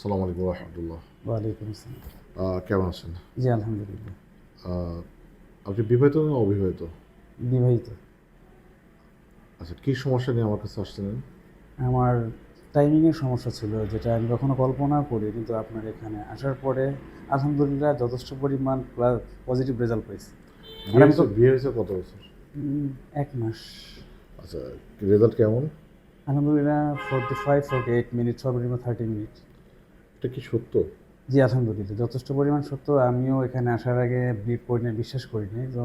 সালাম আলাইকুম রহমতুল্লাহ। ওয়ালাইকুম আসসালাম। কেমন আছেন? জি আলহামদুলিল্লাহ। আপনি বিবাহিত না অবিবাহিত? বিবাহিত। আচ্ছা কী সমস্যা নিয়ে আমার কাছে আসছিলেন? আমার টাইমিংয়ের সমস্যা ছিল যেটা আমি কখনো কল্পনা করি কিন্তু আপনার এখানে আসার পরে আলহামদুলিল্লাহ যথেষ্ট পরিমাণ পজিটিভ রেজাল্ট পেয়েছি বিয়ে হয়েছে কত বছর? এক মাস। আচ্ছা রেজাল্ট কেমন? আলহামদুলিল্লাহ forty five forty eight minute সর্বনিম্ন থার্টি মিনিট এটা কি সত্য? জি আলহামদুলিল্লাহ যথেষ্ট পরিমাণ সত্য। আমিও এখানে আসার আগে বিয়ে করি না বিশ্বাস করিনি তো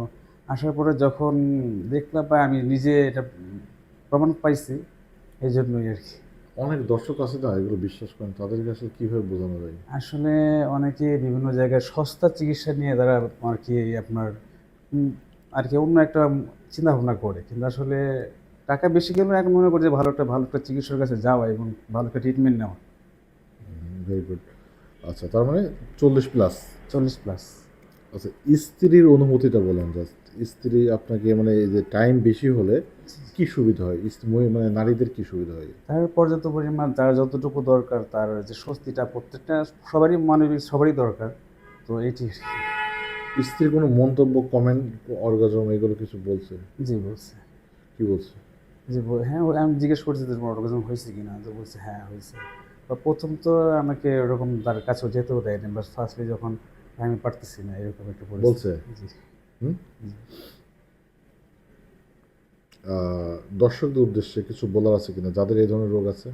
আসার পরে যখন দেখলাম বা আমি নিজে এটা প্রমাণ পাইছি এই জন্যই আর কি। অনেক দর্শক আছে না এগুলো বিশ্বাস করেন তাদেরকে আসলে কীভাবে বোঝানো যায়? আসলে অনেকে বিভিন্ন জায়গায় সস্তা চিকিৎসা নিয়ে তারা আর কি আপনার আর কি অন্য একটা চিন্তা ভাবনা করে। কিন্তু আসলে টাকা বেশি গেলে এখন মনে করি যে ভালো একটা ভালো একটা চিকিৎসার কাছে যাওয়া এবং ভালো একটা ট্রিটমেন্ট নেওয়া। ভেরি গুড আচ্ছা তার মানে চল্লিশ প্লাস চল্লিশ প্লাস আচ্ছা স্ত্রীর অনুমতিটা বলেন জাস্ট স্ত্রী আপনাকে মানে এই যে টাইম বেশি হলে কি সুবিধা হয়? স্ত্রী- মানে নারীদের কি সুবিধা হয়? তার পর্যাপ্ত পরিমাণ তার যতটুকু দরকার তার যে স্বস্তিটা প্রত্যেকটা সবারই মানবিক সবারই দরকার। তো এটি স্ত্রীর কোনো মন্তব্য কমেন্ট অর্গাজম এগুলো কিছু বলছে? জি বলছে। কি বলছে? বল- হ্যাঁ আমি জিজ্ঞেস করছি তোমার অর্গাজম হয়েছে কি না তো বলছে হ্যাঁ হয়েছে। বা প্রথম তো আমাকে ওরকম তার কাছেও যেতেও দেয়নি বাস ফার্স্টলি যখন আমি পারতেছি না এরকম একটা। বলছে? দর্শকদের উদ্দেশ্যে কিছু বলার আছে কিনা? যাদের এই ধরনের রোগ আছে?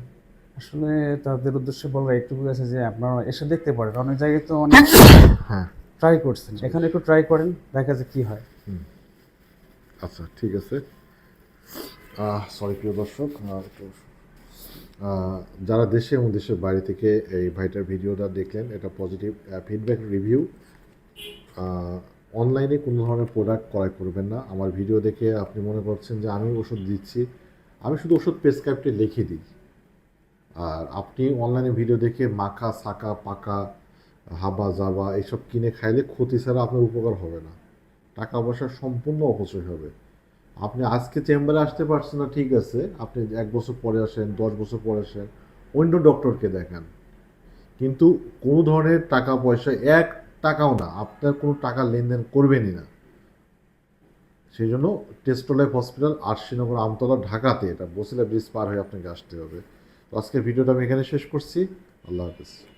আসলে তাদের উদ্দেশ্যে বলার একটুকু আছে যে আপনারা এসে দেখতে পারেন অনেক জায়গায় তো অনেক হ্যাঁ। ট্রাই করছেন। এখানে একটু ট্রাই করেন দেখা যায় কী হয়। আচ্ছা ঠিক আছে। সরি প্রিয় দর্শক একটু- যারা দেশে এবং দেশের বাইরে থেকে এই ভাইটার ভিডিওটা দেখলেন, এটা পজিটিভ ফিডব্যাক রিভিউ অনলাইনে কোনো ধরনের প্রোডাক্ট ক্রয় করবেন না। আমার ভিডিও দেখে আপনি মনে করছেন যে আমি ওষুধ দিচ্ছি। আমি শুধু ওষুধ প্রেসক্রাইবটি লিখে দিই। আর আপনি অনলাইনে ভিডিও দেখে মাখা, সাকা, পাকা, হাবা, জাবা, এইসব কিনে খাইলে ক্ষতি ছাড়া আপনার উপকার হবে না। টাকা পয়সা সম্পূর্ণ অপচয় হবে। আপনি আজকে চেম্বারে আসতে পারছেন না, ঠিক আছে। আপনি এক বছর পরে আসেন, দশ বছর পরে আসেন, অন্য ডক্টরকে দেখান। কিন্তু কোনো ধরনের টাকা পয়সা, এক টাকাও না, আপনার কোনো টাকা লেনদেন করবেনই না। সেই জন্য টেস্টোলাইফ হসপিটাল, আরশিনগর, আমতলা, ঢাকাতে এটা বসিলা ব্রিজ পার হয়ে আপনাকে আসতে হবে। তো আজকের ভিডিওটা আমি এখানে শেষ করছি। আল্লাহ হাফিজ।